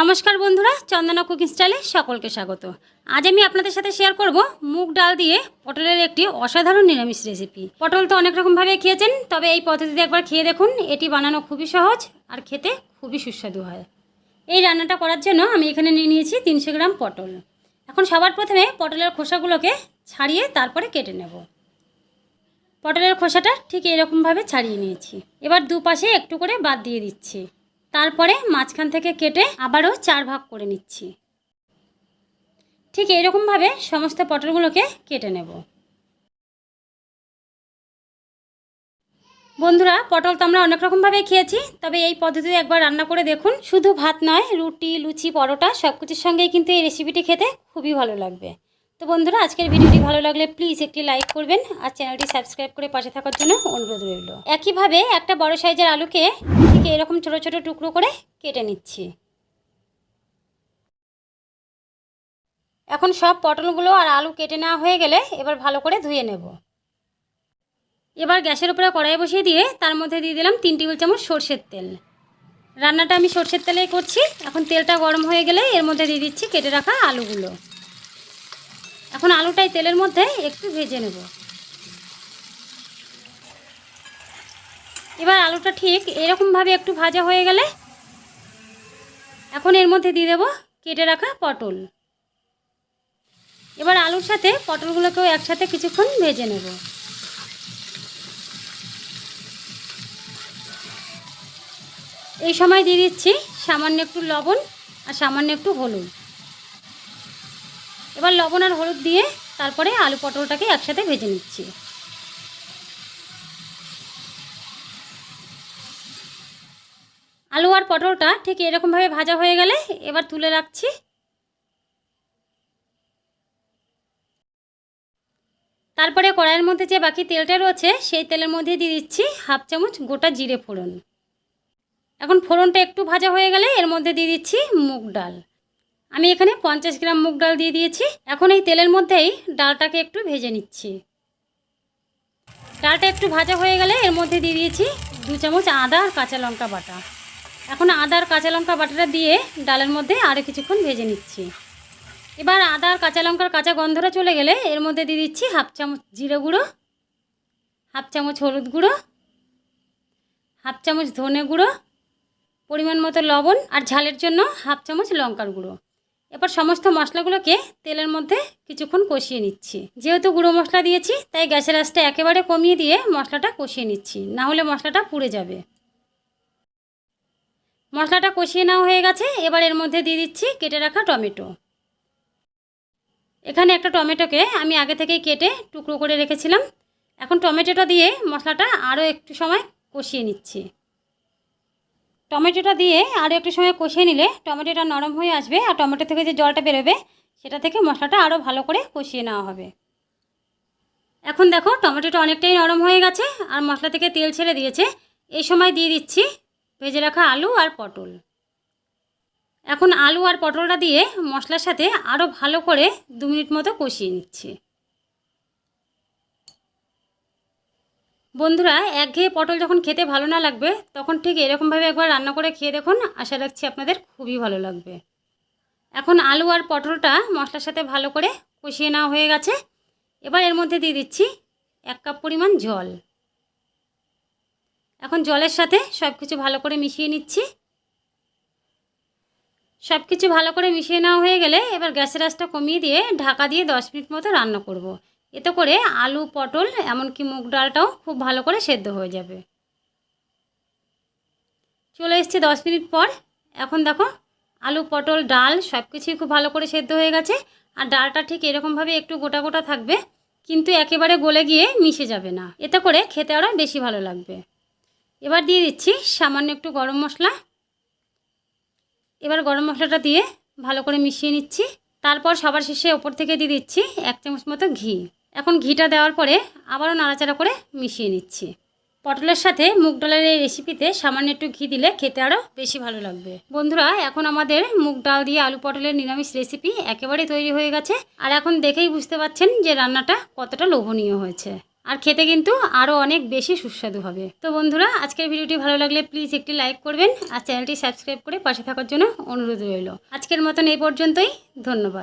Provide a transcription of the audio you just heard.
নমস্কার বন্ধুরা, চন্দনা কুকিং স্টাইলে সকলকে স্বাগত। আজ আমি আপনাদের সাথে শেয়ার করব মুগ ডাল দিয়ে পটলের একটি অসাধারণ নিরামিষ রেসিপি পটল তো অনেক রকমভাবে খেয়েছেন, তবে এই পদ্ধতিতে একবার খেয়ে দেখুন, এটি বানানো খুবই সহজ আর খেতে খুবই সুস্বাদু হয়। এই রান্নাটা করার জন্য আমি এখানে নিয়ে নিয়েছি তিনশো গ্রাম পটল। এখন সবার প্রথমে পটলের খোসাগুলোকে ছাড়িয়ে তারপরে কেটে নেব। পটলের খোসাটা ঠিক এরকমভাবে ছাড়িয়ে নিয়েছি। এবার দুপাশে একটু করে বাদ দিয়ে দিচ্ছি। তারপরে মাঝখান থেকে কেটে আবারও চার ভাগ করে নিচ্ছি। ঠিক এইরকমভাবে সমস্ত পটলগুলোকে কেটে নেব। বন্ধুরা, পটল তো আমরা অনেক রকমভাবে খেয়েছি, তবে এই পদ্ধতিতে একবার রান্না করে দেখুন। শুধু ভাত নয়, রুটি, লুচি, পরোটা সব কিছুর সঙ্গেই কিন্তু এই রেসিপিটি খেতে খুবই ভালো লাগবে। তো বন্ধুরা, আজকের ভিডিওটি ভালো লাগলে প্লিজ একটি লাইক করবেন আর চ্যানেলটি সাবস্ক্রাইব করে পাশে থাকার জন্য অনুরোধ রইল। একইভাবে একটা বড় সাইজের আলুকে ঠিক এরকম ছোট ছোট টুকরো করে কেটে নিচ্ছি। এখন সব পটলগুলো আর আলু কেটে নেওয়া হয়ে গেলে এবার ভালো করে ধুয়ে নেব। এবার গ্যাসের উপরে কড়াই বসিয়ে দিয়ে তার মধ্যে দিয়ে দিলাম তিন টেবিল চামচ সর্ষের তেল। রান্নাটা আমি সর্ষের তেলেই করছি। এখন তেলটা গরম হয়ে গেলে এর মধ্যে দিয়ে দিচ্ছি কেটে রাখা আলুগুলো। এখন আলুটাই তেলের মধ্যে একটু ভেজে নেব। এবার আলুটা ঠিক এরকমভাবে একটু ভাজা হয়ে গেলে এখন এর মধ্যে দিয়ে দেব কেটে রাখা পটল। এবার আলুর সাথে পটলগুলোকেও একসাথে কিছুক্ষণ ভেজে নেব। এই সময় দিয়ে দিচ্ছি সামান্য একটু লবণ আর সামান্য একটু হলুদ। এবার লবণ আর হলুদ দিয়ে তারপরে আলু পটলটাকে একসাথে ভেজে নিচ্ছি। আলু আর পটলটা ঠিক এরকমভাবে ভাজা হয়ে গেলে এবার তুলে রাখছি। তারপরে কড়াইয়ের মধ্যে যে বাকি তেলটা রয়েছে, সেই তেলের মধ্যে দিয়ে দিচ্ছি হাফ চামচ গোটা জিরে ফোড়ন। এখন ফোড়নটা একটু ভাজা হয়ে গেলে এর মধ্যে দিয়ে দিচ্ছি মুগ ডাল। আমি এখানে পঞ্চাশ গ্রাম মুগ ডাল দিয়ে দিয়েছি। এখন এই তেলের মধ্যেই ডালটাকে একটু ভেজে নিচ্ছি। ডালটা একটু ভাজা হয়ে গেলে এর মধ্যে দিয়ে দিয়েছি দু চামচ আদা আর কাঁচা লঙ্কা বাটা। এখন আদা আর কাঁচা লঙ্কা বাটাটা দিয়ে ডালের মধ্যে আরও কিছুক্ষণ ভেজে নিচ্ছি। এবার আদা আর কাঁচা লঙ্কার কাঁচা গন্ধটা চলে গেলে এর মধ্যে দিয়ে দিচ্ছি হাফ চামচ জিরে গুঁড়ো, হাফ চামচ হলুদ গুঁড়ো, হাফ চামচ ধনে গুঁড়ো, পরিমাণ মতো লবণ আর ঝালের জন্য হাফ চামচ লঙ্কার গুঁড়ো। এরপর সমস্ত মশলাগুলোকে তেলের মধ্যে কিছুক্ষণ কষিয়ে নিচ্ছি। যেহেতু গুঁড়ো মশলা দিয়েছি, তাই গ্যাসের আঁচটা একেবারে কমিয়ে দিয়ে মশলাটা কষিয়ে নিচ্ছি। না হলে মশলাটা পুড়ে যাবে। মশলাটা কষিয়ে নেওয়া হয়ে গেছে। এবার এর মধ্যে দিয়ে দিচ্ছি কেটে রাখা টমেটো। এখানে একটা টমেটোকে আমি আগে থেকেই কেটে টুকরো করে রেখেছিলাম। এখন টমেটোটা দিয়ে মশলাটা আরও একটু সময় কষিয়ে নিচ্ছি। টমেটোটা দিয়ে আরও একটু সময় কষিয়ে নিলে টমেটোটা নরম হয়ে আসবে আর টমেটো থেকে যে জলটা বেরোবে সেটা থেকে মশলাটা আরও ভালো করে কষিয়ে নেওয়া হবে। এখন দেখো টমেটোটা অনেকটাই নরম হয়ে গেছে আর মশলা থেকে তেল ছেড়ে দিয়েছে। এই সময় দিয়ে দিচ্ছি ভেজে রাখা আলু আর পটল। এখন আলু আর পটলটা দিয়ে মশলার সাথে আরও ভালো করে দু মিনিট মতো কষিয়ে নিচ্ছি। বন্ধুরা, একঘেয়ে পটল যখন খেতে ভালো না লাগবে, তখন ঠিক এরকমভাবে একবার রান্না করে খেয়ে দেখুন। আশা রাখছি আপনাদের খুবই ভালো লাগবে। এখন আলু আর পটলটা মশলার সাথে ভালো করে কষিয়ে নেওয়া হয়ে গেছে। এবার এর মধ্যে দিয়ে দিচ্ছি এক কাপ পরিমাণ জল। এখন জলের সাথে সব কিছু ভালো করে মিশিয়ে নিচ্ছি। সব কিছু ভালো করে মিশিয়ে নেওয়া হয়ে গেলে এবার গ্যাসের আঁচটা কমিয়ে দিয়ে ঢাকা দিয়ে দশ মিনিট মতো রান্না করব। এতে করে আলু, পটল, এমনকি মুগ ডালটাও খুব ভালো করে সেদ্ধ হয়ে যাবে। চলে এসছে দশ মিনিট পর। এখন দেখো, আলু, পটল, ডাল সব কিছুই খুব ভালো করে সেদ্ধ হয়ে গেছে। আর ডালটা ঠিক এরকমভাবে একটু গোটা গোটা থাকবে, কিন্তু একেবারে গলে গিয়ে মিশে যাবে না। এতে করে খেতে আরও বেশি ভালো লাগবে। এবার দিয়ে দিচ্ছি সামান্য একটু গরম মশলা। এবার গরম মশলাটা দিয়ে ভালো করে মিশিয়ে নিচ্ছি। তারপর সবার শেষে ওপর থেকে দিয়ে দিচ্ছি এক চামচ মতো ঘি। এখন ঘিটা দেওয়ার পরে আবারও নাড়াচাড়া করে মিশিয়ে নিচ্ছি। পটলের সাথে মুগ ডালের এই রেসিপিতে সামান্য একটু ঘি দিলে খেতে আরও বেশি ভালো লাগবে। বন্ধুরা, এখন আমাদের মুগ ডাল দিয়ে আলু পটলের নিরামিষ রেসিপি একেবারে তৈরি হয়ে গেছে। আর এখন দেখেই বুঝতে পারছেন যে রান্নাটা কতটা লোভনীয় হয়েছে। আর খেতে কিন্তু আরও অনেক বেশি সুস্বাদু হবে। তো বন্ধুরা, আজকের ভিডিওটি ভালো লাগলে প্লিজ একটি লাইক করবেন আর চ্যানেলটি সাবস্ক্রাইব করে পাশে থাকার জন্য অনুরোধ রইল। আজকের মতন এই পর্যন্তই। ধন্যবাদ।